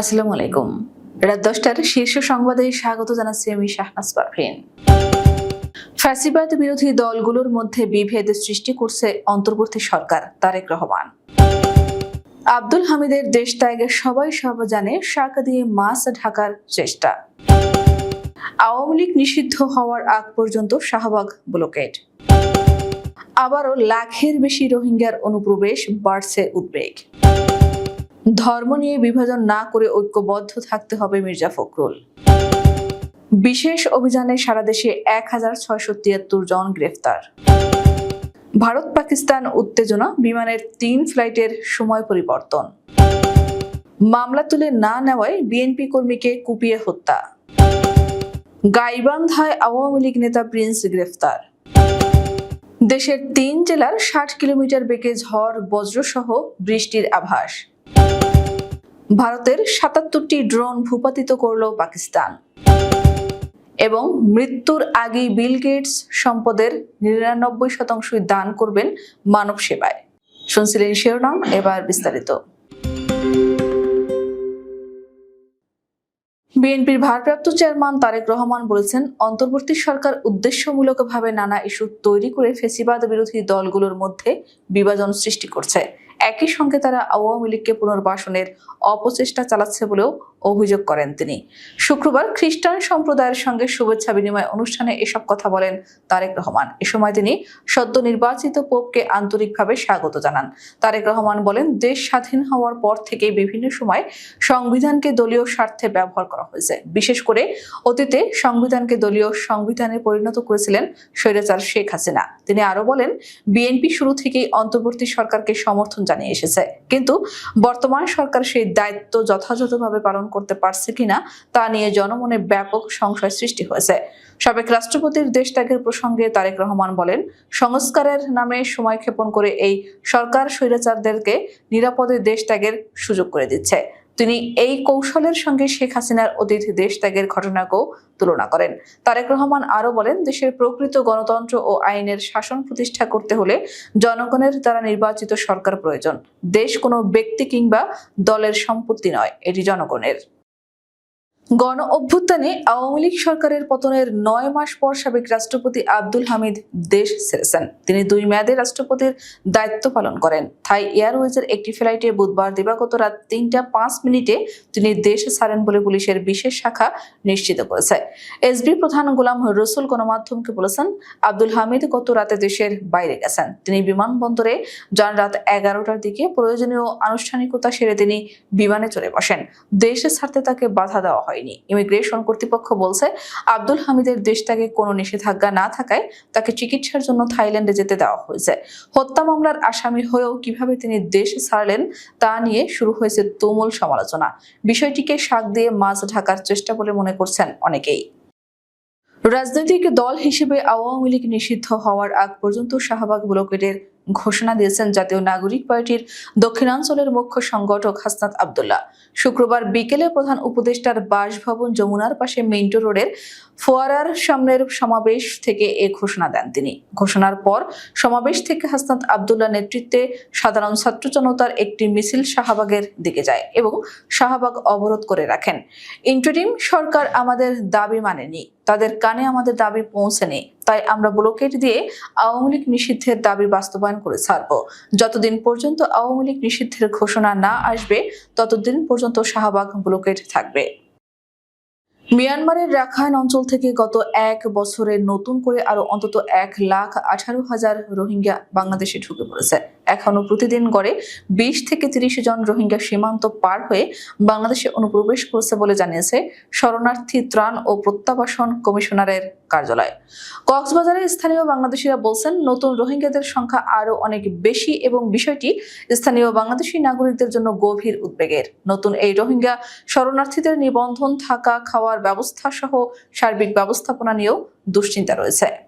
আসসালামু আলাইকুম। রাত দশটার শীর্ষ সংবাদে স্বাগত জানাচ্ছি আমি শাহনাজ পারভিন। ফ্যাসিবাদ বিরোধী দলগুলোর মধ্যে বিভেদ সৃষ্টি করছে অন্তর্বর্তী সরকার তারেক রহমান। আব্দুল হামিদের দেশ ত্যাগের সবাই সব জানে শাখা দিয়ে মাছ ঢাকার চেষ্টা। আওয়ামী লীগ নিষিদ্ধ হওয়ার আগ পর্যন্ত শাহবাগ ব্লকেড আবারও লাখের বেশি রোহিঙ্গার অনুপ্রবেশ বাড়ছে উদ্বেগ। ধর্ম নিয়ে বিভাজন না করে ঐক্যবদ্ধ থাকতে হবে মির্জা ফখরুল। বিশেষ অভিযানে সারা দেশে এক হাজার তিয়াত্তর জন গ্রেফতার। ভারত পাকিস্তান উত্তেজনা, বিমানের তিন ফ্লাইটের সময় পরিবর্তন। মামলা তুলে না নেওয়ায় বিএনপি কর্মীকে কুপিয়ে হত্যা। গাইবান্ধায় আওয়ামী লীগ নেতা প্রিন্স গ্রেফতার। দেশের তিন জেলার ষাট কিলোমিটার বেগে ঝড়, বজ্রসহ বৃষ্টির আভাস। ভারতের সাতাত্তরটি ড্রোন ভূপাতিত করল পাকিস্তান। এবং মৃত্যুর আগেই বিল গেটস সম্পদের নিরানব্বই শতাংশই দান করবেন মানব সেবায়। শুনছিলেন শিরোনাম, এবার বিস্তারিত। বিএনপির ভারপ্রাপ্ত চেয়ারম্যান তারেক রহমান বলেছেন, অন্তর্বর্তী সরকার উদ্দেশ্যমূলকভাবে নানা ইস্যু তৈরি করে ফেসিবাদ বিরোধী দলগুলোর মধ্যে বিভাজন সৃষ্টি করছে। একই সঙ্গে তারা আওয়ামী লীগকে পুনর্বাসনের অপচেষ্টা চালাচ্ছে বলেও অভিযোগ করেন তিনি। শুক্রবার খ্রিস্টান সম্প্রদায়ের সঙ্গে শুভেচ্ছা বিনিময় অনুষ্ঠানে এসব কথা বলেন তারেক রহমান। এ সময় তিনি সদ্য নির্বাচিত পোপকে আন্তরিকভাবে স্বাগত জানান। তারেক রহমান বলেন, দেশ স্বাধীন হওয়ার পর থেকে বিভিন্ন সময় সংবিধানকে দলীয় স্বার্থে ব্যবহার করা হয়েছে। বিশেষ করে অতীতে সংবিধানকে দলীয় সংবিধানে পরিণত করেছিলেন স্বৈরাচার শেখ হাসিনা। তিনি আরও বলেন, বিএনপি শুরু থেকেই অন্তর্বর্তী সরকারকে সমর্থন জানিয়ে এসেছে। কিন্তু বর্তমান সরকার সেই দায়িত্ব যথাযথভাবে পালন করতে পারছে কিনা তা নিয়ে জনমনে ব্যাপক সংশয় সৃষ্টি হয়েছে। সাবেক রাষ্ট্রপতির দেশ ত্যাগের প্রসঙ্গে তারেক রহমান বলেন, সংস্কারের নামে সময় ক্ষেপণ করে এই সরকার স্বৈরাচারদেরকে নিরাপদে দেশ ত্যাগের সুযোগ করে দিচ্ছে। তিনি এই কৌশলের সঙ্গে শেখ হাসিনার অতীত দেশ ত্যাগের ঘটনাকেও তুলনা করেন। তারেক রহমান আরও বলেন, দেশের প্রকৃত গণতন্ত্র ও আইনের শাসন প্রতিষ্ঠা করতে হলে জনগণের দ্বারা নির্বাচিত সরকার প্রয়োজন। দেশ কোনো ব্যক্তি কিংবা দলের সম্পত্তি নয়, এটি জনগণের। গণ অভ্যুত্থানে আওয়ামী লীগ সরকারের পতনের নয় মাস পর সাবেক রাষ্ট্রপতি আব্দুল হামিদ দেশ ছেড়েছেন। তিনি দুই মেয়াদে রাষ্ট্রপতির দায়িত্ব পালন করেন। থাই এয়ারওয়েজের একটি ফ্লাইটে বুধবার দিবাগত রাত তিনটা পাঁচ মিনিটে তিনি দেশ ছাড়েন বলে পুলিশের বিশেষ শাখা নিশ্চিত করেছে। এসবি প্রধান গোলাম রসুল গণমাধ্যমকে বলেছেন, আব্দুল হামিদ গত রাতে দেশের বাইরে গেছেন। তিনি বিমানবন্দরে যান রাত এগারোটার দিকে। প্রয়োজনীয় আনুষ্ঠানিকতা সেরে তিনি বিমানে চলে বসেন। দেশে ছাড়তে তাকে বাধা দেওয়া হয়নি। ইমিগ্রেশন কর্তৃপক্ষ বলছে, আব্দুল হামিদের দেশ ত্যাগে কোনো নিষেধাজ্ঞা না থাকায় তাকে চিকিৎসার জন্য থাইল্যান্ডে যেতে দেওয়া হয়েছে। হত্যা মামলার আসামি হয়েও কীভাবে তিনি দেশ ছাড়লেন তা নিয়ে শুরু হয়েছে তুমুল সমালোচনা। বিষয়টিকে শাক দিয়ে মাছ ঢাকার চেষ্টা বলে মনে করছেন অনেকেই। রাজনৈতিক দল হিসেবে আওয়ামী লীগ নিষিদ্ধ হওয়ার আগ পর্যন্ত শাহবাগ ব্লকেটের ঘোষণা দিয়েছেন জাতীয় নাগরিক পার্টির দক্ষিণাঞ্চলের মুখ্য সংগঠক হাসনাত আবদুল্লাহ। শুক্রবার বিকেলে প্রধান উপদেষ্টার বাসভবন যমুনার পাশে মিন্টো রোডের ফোয়ারার সামনের সমাবেশ থেকে এ ঘোষণা দেন তিনি। ঘোষণার পর সমাবেশ থেকে হাসনাত আবদুল্লাহ নেতৃত্বে সাধারণ ছাত্র জনতার একটি মিছিল শাহবাগের দিকে যায় এবং শাহবাগ অবরোধ করে রাখেন। ইন্টারিম সরকার আমাদের দাবি মানেনি, তাদের কানে আমাদের দাবি পৌঁছেনি তাই আমরা ব্লকেট দিয়ে আওয়ামী লীগ নিষিদ্ধের দাবি বাস্তবায়ন করে ছাড়ব। যতদিন পর্যন্ত আওয়ামী লীগ নিষিদ্ধের ঘোষণা না আসবে, ততদিন পর্যন্ত শাহবাগ ব্লকেট থাকবে। মিয়ানমারের রাখাইন অঞ্চল থেকে গত এক বছরে নতুন করে আরও অন্তত এক লাখ আঠারো হাজার রোহিঙ্গা বাংলাদেশে ঢুকে পড়েছে। এখনও প্রতিদিন গড়ে বিশ থেকে তিরিশ জন রোহিঙ্গা সীমান্ত পার হয়ে বাংলাদেশে অনুপ্রবেশ করছে বলে জানিয়েছে শরণার্থী ত্রাণ ও প্রত্যাবাসন কমিশনারের কার্যালয়। কক্সবাজারে স্থানীয় বাংলাদেশিরা বলছেন, নতুন রোহিঙ্গাদের সংখ্যা আরও অনেক বেশি এবং বিষয়টি স্থানীয় বাংলাদেশি নাগরিকদের জন্য গভীর উদ্বেগের। নতুন এই রোহিঙ্গা শরণার্থীদের নিবন্ধন, থাকা, খাওয়ার ব্যবস্থা সহ সার্বিক ব্যবস্থাপনা নিয়েও দুশ্চিন্তা রয়েছে।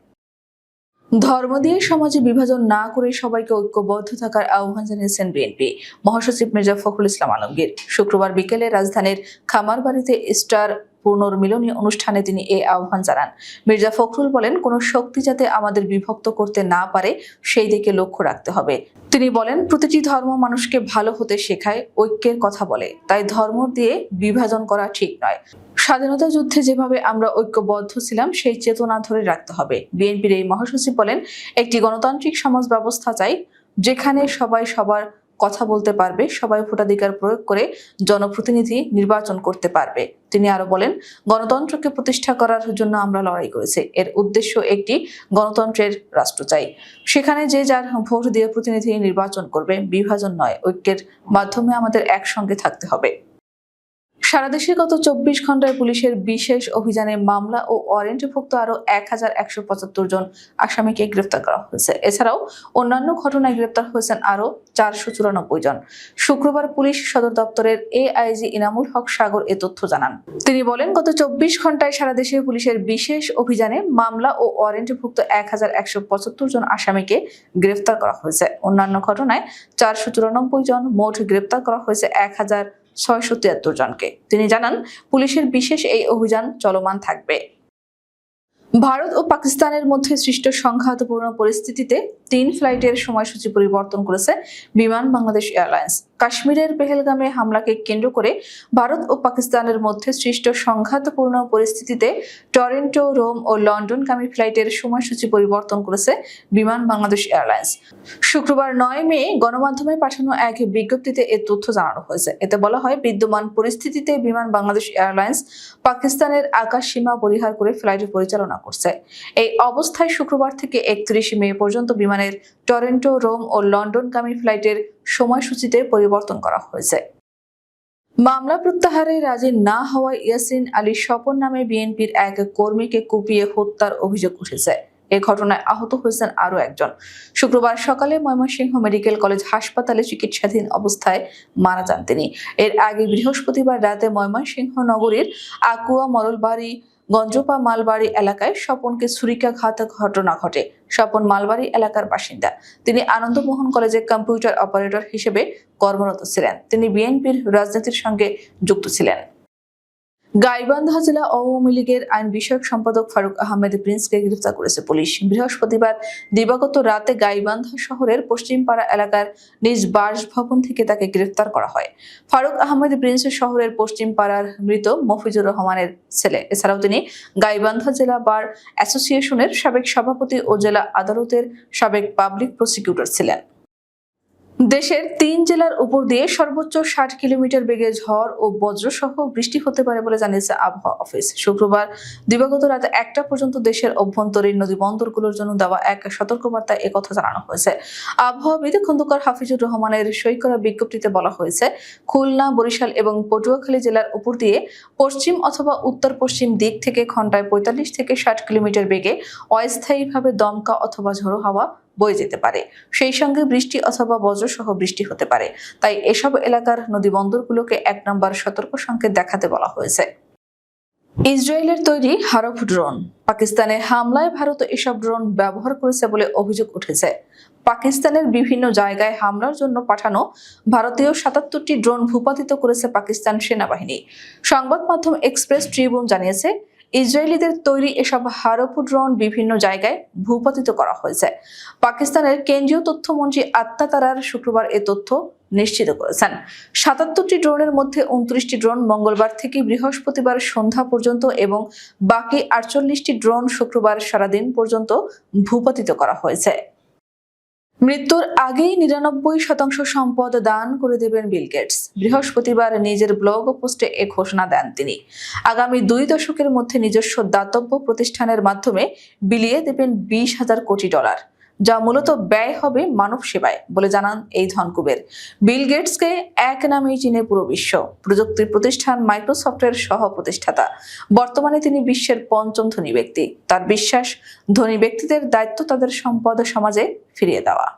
ধর্ম দিয়ে সমাজে বিভাজন না করে সবাইকে ঐক্যবদ্ধ থাকার আহ্বান জানিয়েছেন বিএনপি। মহাসচিব মির্জা ফখরুল ইসলাম আলমগীর। শুক্রবার বিকেলে রাজধানীর খামারবাড়িতে স্টার পুনর্মিলনী অনুষ্ঠানে তিনি এই আহ্বান জানান। মির্জা ফখরুল বলেন, কোনো শক্তি যাতে আমাদের বিভক্ত করতে না পারে, সেই দিকে লক্ষ্য রাখতে হবে। তিনি বলেন, প্রতিটি ধর্ম মানুষকে ভালো হতে শেখায়, ঐক্যের কথা বলে। তাই ধর্ম দিয়ে বিভাজন করা ঠিক নয়। স্বাধীনতা যুদ্ধে যেভাবে আমরা ঐক্যবদ্ধ ছিলাম, সেই চেতনা ধরে রাখতে হবে। বিএনপির এই মহাসচিব বলেন, একটি গণতান্ত্রিক সমাজ ব্যবস্থা চাই, যেখানে সবাই সবার কথা বলতে পারবে, সবাই ভোটাধিকার প্রয়োগ করে জনপ্রতিনিধি নির্বাচন করতে পারবে। তিনি আরও বলেন, গণতন্ত্রকে প্রতিষ্ঠা করার জন্য আমরা লড়াই করেছি। এর উদ্দেশ্য একটি গণতন্ত্রের রাষ্ট্র চাই। সেখানে যে যার ভোট দিয়ে প্রতিনিধি নির্বাচন করবে, বিভাজন নয়, ঐক্যের মাধ্যমে আমাদের একসঙ্গে থাকতে হবে। সারা দেশে গত চব্বিশ ঘন্টায় পুলিশের বিশেষ অভিযানে মামলা ও ওয়ারেন্টভুক্ত আরও এক হাজার একশো পঁচাত্তর জন আসামিকে গ্রেফতার করা হয়েছে। এছাড়াও অন্যান্য ঘটনায় গ্রেপ্তার হয়েছেন আরও চারশো চুরানব্বই জন। শুক্রবার পুলিশ সদর দপ্তরের এআইজি ইনামুল হক সাগর এ তথ্য জানান। তিনি বলেন, গত চব্বিশ ঘন্টায় সারা দেশে পুলিশের বিশেষ অভিযানে মামলা ও ওয়ারেন্টভুক্ত এক হাজার একশো পঁচাত্তর জন আসামিকে গ্রেফতার করা হয়েছে। অন্যান্য ঘটনায় চারশো চুরানব্বই জন মোট গ্রেপ্তার করা হয়েছে এক হাজার ছয়শো তিয়াত্তর জনকে। তিনি জানান পুলিশের বিশেষ এই অভিযান চলমান থাকবে। ভারত ও পাকিস্তানের মধ্যে সৃষ্ট সংঘাতপূর্ণ পরিস্থিতিতে তিন ফ্লাইটের সময়সূচি পরিবর্তন করেছে বিমান বাংলাদেশ এয়ারলাইন্স। কাশ্মীরের পেহেলগামে হামলাকে কেন্দ্র করে ভারত ও পাকিস্তানের মধ্যে সৃষ্ট সংঘাতপূর্ণ পরিস্থিতিতে টরেন্টো, রোম ও লন্ডনগামী ফ্লাইটের সময়সূচি পরিবর্তন করেছে বিমান বাংলাদেশ এয়ারলাইন্স। শুক্রবার নয় মে গণমাধ্যমে পাঠানো এক বিজ্ঞপ্তিতে এ তথ্য জানানো হয়েছে। এতে বলা হয়, বিদ্যমান পরিস্থিতিতে বিমান বাংলাদেশ এয়ারলাইন্স পাকিস্তানের আকাশ সীমা পরিহার করে ফ্লাইট পরিচালনা করছে। এই অবস্থায় শুক্রবার থেকে একত্রিশে মে পর্যন্ত বিমানের টরেন্টো, রোম ও লন্ডনগামী ফ্লাইটের সময়সূচিতে পরিবর্তন করা হয়েছে। মামলা প্রত্যাহারে রাজি না হওয়ায় ইয়াসিন আলী স্বপন নামে বিএনপির এক কর্মীকে কুপিয়ে হত্যার অভিযোগ উঠেছে। এ ঘটনায় আহত হয়েছেন আরও একজন। শুক্রবার সকালে ময়মনসিংহ মেডিকেল কলেজ হাসপাতালে চিকিৎসাধীন অবস্থায় মারা যান তিনি। এর আগে বৃহস্পতিবার রাতে ময়মনসিংহ নগরীর আকুয়া মরলবাড়ি গঞ্জপা মালবাড়ি এলাকায় স্বপনকে ছুরিকাঘাত ঘটনা ঘটে। স্বপন মালবাড়ি এলাকার বাসিন্দা। তিনি আনন্দমোহন কলেজে কম্পিউটার অপারেটর হিসেবে কর্মরত ছিলেন। তিনি বিএনপির রাজনীতির সঙ্গে যুক্ত ছিলেন। গাইবান্ধা জেলা আওয়ামী লীগের আইন বিষয়ক সম্পাদক ফারুক আহমেদ প্রিন্সকে গ্রেফতার করেছে পুলিশ। বৃহস্পতিবার দিবাগত রাতে গাইবান্ধা শহরের পশ্চিমপাড়া এলাকার নিজ বাসভবন থেকে তাকে গ্রেফতার করা হয়। ফারুক আহমেদ প্রিন্স শহরের পশ্চিমপাড়ার মৃত মফিজুর রহমানের ছেলে। এছাড়াও তিনি গাইবান্ধা জেলা বার অ্যাসোসিয়েশনের সাবেক সভাপতি ও জেলা আদালতের সাবেক পাবলিক প্রসিকিউটর ছিলেন। দেশের তিন জেলার উপর দিয়ে সর্বোচ্চ ষাট কিলোমিটার বেগে ঝড় ও বজ্রসহ বৃষ্টি হতে পারে বলে জানিয়েছে আবহাওয়া অফিস। শুক্রবার দিবাগত রাত একটা পর্যন্ত দেশের অভ্যন্তরীণ নদী বন্দরগুলোর জন্য দেওয়া এক সতর্কবার্তায় একথা জানানো হয়েছে। আবহাওয়াবিদ খন্দকার হাফিজুর রহমানের সই করা বিজ্ঞপ্তিতে বলা হয়েছে, খুলনা, বরিশাল এবং পটুয়াখালী জেলার উপর দিয়ে পশ্চিম অথবা উত্তর পশ্চিম দিক থেকে ঘন্টায় পঁয়তাল্লিশ থেকে ষাট কিলোমিটার বেগে অস্থায়ীভাবে দমকা অথবা ঝোড়ো হাওয়া বয়ে যেতে পারে। সেই সঙ্গে বৃষ্টি অথবা বজ্রসহ বৃষ্টি হতে পারে। তাই এসব এলাকার নদী বন্দরগুলোকে এক নম্বর সতর্ক সংকেত দেখাতে বলা হয়েছে। ইসরায়েলের তৈরি হারফ ড্রোন। পাকিস্তানে হামলায় ভারত এসব ড্রোন ব্যবহার করেছে বলে অভিযোগ উঠেছে। পাকিস্তানের বিভিন্ন জায়গায় হামলার জন্য পাঠানো ভারতীয় সাতাত্তরটি ড্রোন ভূপাতিত করেছে পাকিস্তান সেনাবাহিনী। সংবাদ মাধ্যম এক্সপ্রেস ট্রিবিউন জানিয়েছে ইসরায়েলিদের তৈরি এসব হারোপু ড্রোন বিভিন্ন জায়গায় ভূপাতিত করা হয়েছে। পাকিস্তানের কেন্দ্রীয় তথ্যমন্ত্রী আত্মা তারার শুক্রবার এ তথ্য নিশ্চিত করেছেন। সাতাত্তরটি ড্রোনের মধ্যে উনত্রিশটি ড্রোন মঙ্গলবার থেকে বৃহস্পতিবার সন্ধ্যা পর্যন্ত এবং বাকি আটচল্লিশটি ড্রোন শুক্রবার সারাদিন পর্যন্ত ভূপাতিত করা হয়েছে। মৃত্যুর আগেই নিরানব্বই শতাংশ সম্পদ দান করে দেবেন বিল গেটস। বৃহস্পতিবার নিজের ব্লগ পোস্টে এ ঘোষণা দেন তিনি। আগামী দুই দশকের মধ্যে নিজস্ব দাতব্য প্রতিষ্ঠানের মাধ্যমে বিলিয়ে দেবেন বিশ হাজার কোটি ডলার। যা মূলত ব্যয় হবে মানব সেবায় বলে জানান এই ধনকুবের। বিল গেটসকে এক নামেই চিনে পুরো বিশ্ব। প্রযুক্তি প্রতিষ্ঠান মাইক্রোসফটের সহ প্রতিষ্ঠাতা বর্তমানে তিনি বিশ্বের পঞ্চম ধনী ব্যক্তি। তার বিশ্বাস, ধনী ব্যক্তিদের দায়িত্ব তাদের সম্পদ সমাজে ফিরিয়ে দেওয়া।